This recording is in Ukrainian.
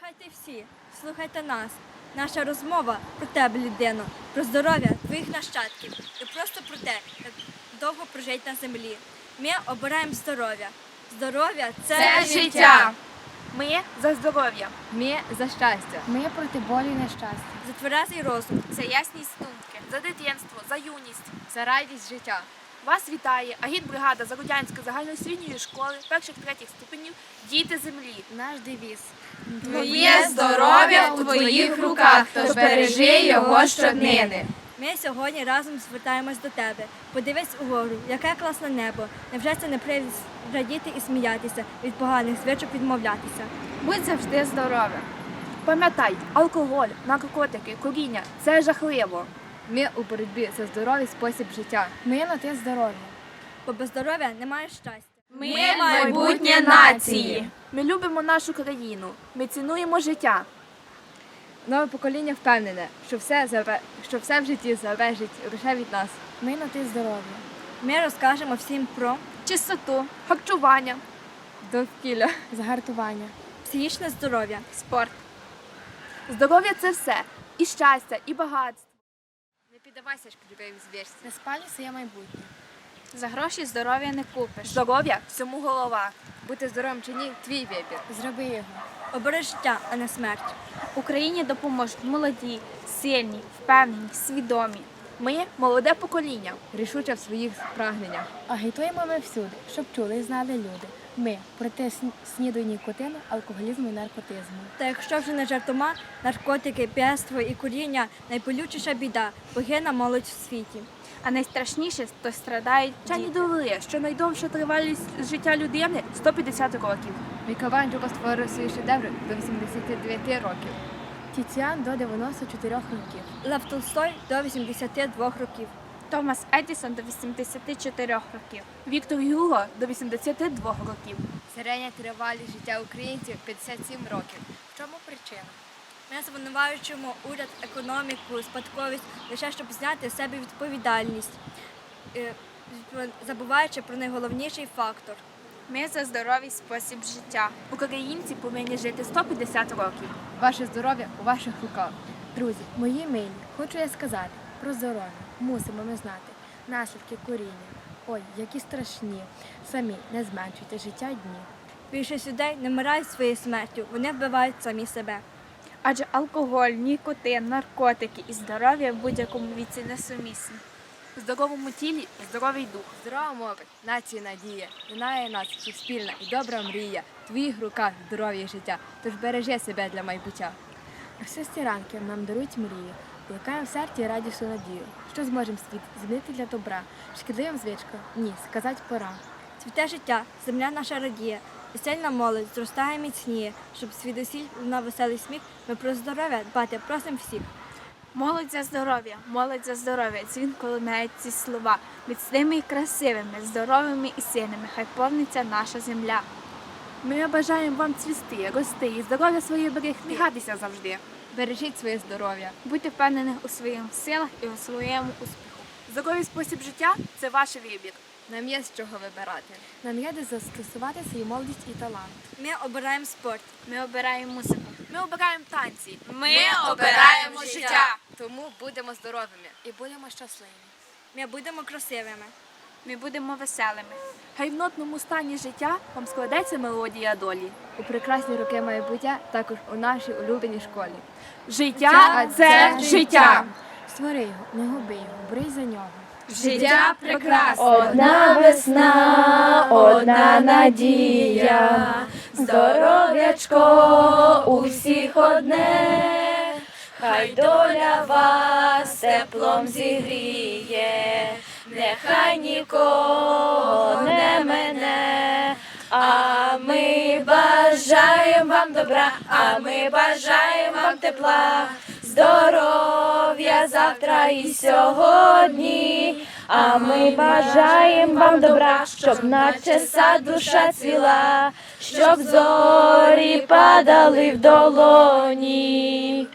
Слухайте всі, слухайте нас. Наша розмова про тебе, людино, про здоров'я твоїх нащадків і просто про те, як довго прожити на землі. Ми обираємо здоров'я. Здоров'я це, Це життя. Ми за здоров'я. Ми за щастя. Ми проти болю і нещастя. за тверезий розум. За ясність думки, за дитинство, за юність. За радість життя. Вас вітає агітбригада Зарудянської загальноосвітньої школи перших третіх ступенів Діти землі. Наш девіз. Твоє здоров'я у твоїх руках, тож бережи його щоднини. Ми сьогодні разом звертаємось до тебе. Подивись угору, яке класне небо. Невже це не привід радіти і сміятися від поганих звичок відмовлятися? Будь завжди здоровим. Пам'ятай, алкоголь, наркотики, куріння це жахливо. Ми у боротьбі за здоровий спосіб життя. Ми на те здоров'я. Бо без здоров'я немає щастя. Ми майбутнє нації. Ми любимо нашу країну. Ми цінуємо життя. Нове покоління впевнене, що все, що все в житті залежить лише від нас. Ми на те здоров'я. Ми розкажемо всім про Чистоту, харчування, Довкілля. Загартування. психічне здоров'я, спорт. Здоров'я це все. І щастя, і багатство. Піддавайся шкідливим звірствам. Не спалюй своє майбутнє. За гроші здоров'я не купиш. Здоров'я всьому голова. Бути здоровим чи ні твій вибір. Зроби його. обери життя, а не смерть. Україні допоможуть молоді, сильні, впевнені, свідомі. Ми молоде покоління. Рішуче в своїх прагненнях. Агітуємо ми всюди, щоб чули і знали люди. Ми проти сн- сніду нікотину, алкоголізму і наркотизму. Та якщо вже не жартома, наркотики, п'янство і куріння найполючіша біда, погина молодь в світі. А найстрашніше, то страдають Вчені діти. довели, що найдовша тривалість життя людини 150 років. Мікеланджело створив свої шедеври до 89 років. Тіціан до 94 років. Лев Толстой до 82 років. Томас Едісон до 84 років. Віктор Юго до 82 років. Середня тривалість життя українців 57 років. В чому причина? Ми звинувачуємо уряд, економіку, спадковість лише щоб зняти з себе відповідальність, е, забуваючи про найголовніший фактор. Ми за здоровий спосіб життя. Українці повинні жити 150 років. Ваше здоров'я у ваших руках. Друзі, мої милі, хочу я сказати про здоров'я. Мусимо ми знати наслідки куріння. Ой, які страшні. Самі не зменшуйте життя дні. Більшість людей не вмирають своєю смертю, вони вбивають самі себе. Адже алкоголь, нікотин, наркотики і здоров'я в будь-якому віці несумісні. В здоровому тілі здоровий дух. Здорова молодь, нації надія, минає нас всіх спільна і добра мрія. В твоїх руках здоров'я і життя. Тож бережи себе для майбуття. А все ранки нам дарують мрії, плекаємо в серці радісну надію. Що зможемо світ змінити для добра? Шкідливим звичкам? Ні, сказать пора. Цвіте життя, земля наша радіє, і сильна молодь зростає міцніє, щоб свідосіль на веселий сміх, ми про здоров'я дбати просимо всіх. Молодь за здоров'я, молодь за здоров'я. Дзвінко лунають ці слова. Міцними і красивими, здоровими і сильними. Хай повниться наша земля. Ми бажаємо вам цвісти, рости і здоров'я своє берегти. Гратися завжди. Бережіть своє здоров'я. Будьте впевнені у своїх силах і у своєму успіху. Здоровий спосіб життя це ваш вибір. Нам є з чого вибирати. Нам є де застосувати свою молодість і талант. Ми обираємо спорт. Ми обираємо музику. Ми обираємо танці. Ми обираємо життя. Тому будемо здоровими. І будемо щасливі. Ми будемо красивими. Ми будемо веселими. Хай в нотному стані життя вам складеться мелодія долі. У прекрасні роки майбуття також у нашій улюбленій школі. Життя це життя. Створи його, не губи його, брий за нього. Життя прекрасне. Одна весна, одна надія, здоров'ячко у всіх одне, хай доля вас теплом зігріє, нехай нікого не мене, а ми бажаємо вам добра, а ми бажаємо вам тепла, здоров'я завтра і сьогодні. А ми бажаємо вам добра, щоб наче сад душа цвіла, щоб зорі падали в долоні.